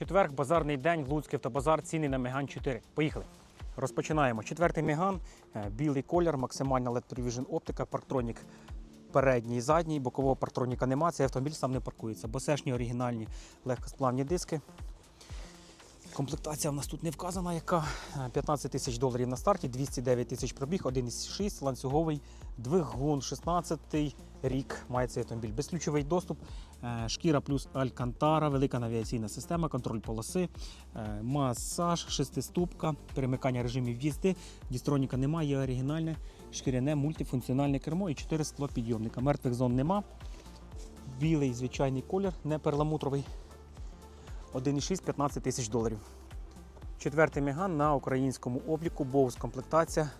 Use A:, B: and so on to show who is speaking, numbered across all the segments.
A: Четверг, базарний день, Луцький автобазар, ціни на Меган 4. Поїхали. Розпочинаємо. Четвертий Меган, е, білий колір, максимальна LED Provision оптика, парктронік передній і задній, бокового парктроніка нема, цей автомобіль сам не паркується. Босешні оригінальні легкосплавні диски. Комплектація в нас тут не вказана, яка Е, 15 тисяч доларів на старті, 209 тисяч пробіг, 1,6 ланцюговий двигун, 16-й рік має цей автомобіль. Безключовий доступ, е, шкіра плюс алькантара, велика навігаційна система, контроль полоси, е, масаж, шестиступка, перемикання режимів їзди, дістроніка немає, оригінальне, шкіряне мультифункціональне кермо і 4 склопідйомника. Мертвих зон нема. Білий звичайний колір, не перламутровий. 1,6 15 тисяч доларів. Четвертий меган на українському обліку, боус комплектація,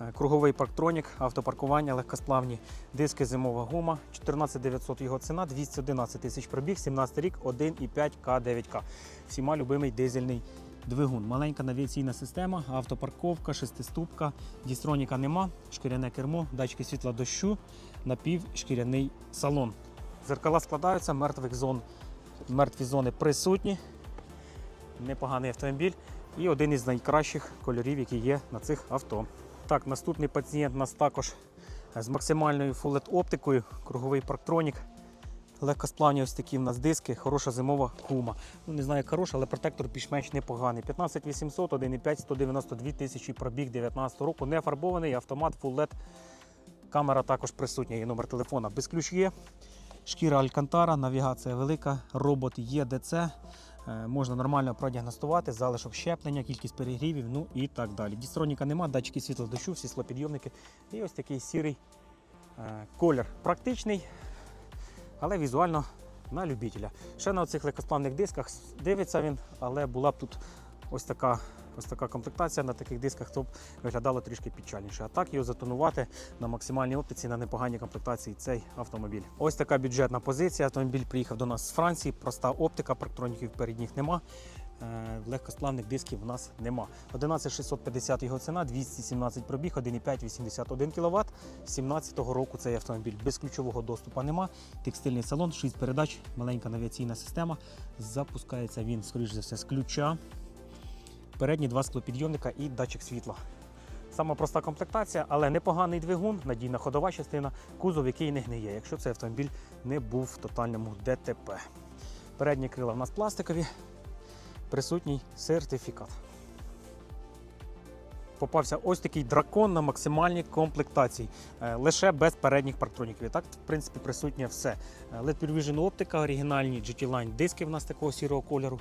A: е, круговий парктронік, автопаркування, легкосплавні диски, зимова гума, 14 900 його ціна, 211 тисяч пробіг, 17 рік, 1,5 К9К. Всіма любимий дизельний двигун. Маленька навігаційна система, автопарковка, шестиступка, дістроніка нема, шкіряне кермо, датчики світла дощу, напівшкіряний салон. Зеркала складаються, мертвих зон, мертві зони присутні непоганий автомобіль і один із найкращих кольорів, які є на цих авто. Так, наступний пацієнт у нас також з максимальною LED оптикою, круговий парктронік. Легкосплавні ось такі в нас диски, хороша зимова гума. Ну, не знаю, як хороша, але протектор більш-менш непоганий. 15800, 1,5, 192 тисячі пробіг 19 року. Не фарбований, автомат LED. Камера також присутня, є номер телефона. Без ключ є. Шкіра Алькантара, навігація велика, робот ЄДЦ. Е, Можна нормально продіагностувати, залишок щеплення, кількість перегрівів, ну і так далі. Дістроніка нема, датчики світла дощу, всі. І ось такий сірий е, колір. Практичний, але візуально на любителя. Ще на цих легкосплавних дисках дивиться він, але була б тут ось така. Ось така комплектація на таких дисках, то б виглядало трішки печальніше. А так його затонувати на максимальній оптиці на непоганій комплектації цей автомобіль. Ось така бюджетна позиція. Автомобіль приїхав до нас з Франції. Проста оптика, парктроніків передніх нема. Е, Легкосплавних дисків у нас нема. 11650 його ціна, 217 пробіг, 1,5 81 кВт. 17-го року цей автомобіль без ключового доступу нема. Текстильний салон, 6 передач, маленька навігаційна система. Запускається він, скоріш за все, з ключа. Передні два склопідйомника і датчик світла. Сама проста комплектація, але непоганий двигун, надійна ходова частина, кузов, який не гниє, якщо цей автомобіль не був в тотальному ДТП. Передні крила в нас пластикові, присутній сертифікат. Попався ось такий дракон на максимальній комплектації, е, лише без передніх парктроніків. І так, в принципі, присутнє все. LED Vision оптика, оригінальні GT Line диски в нас такого сірого кольору.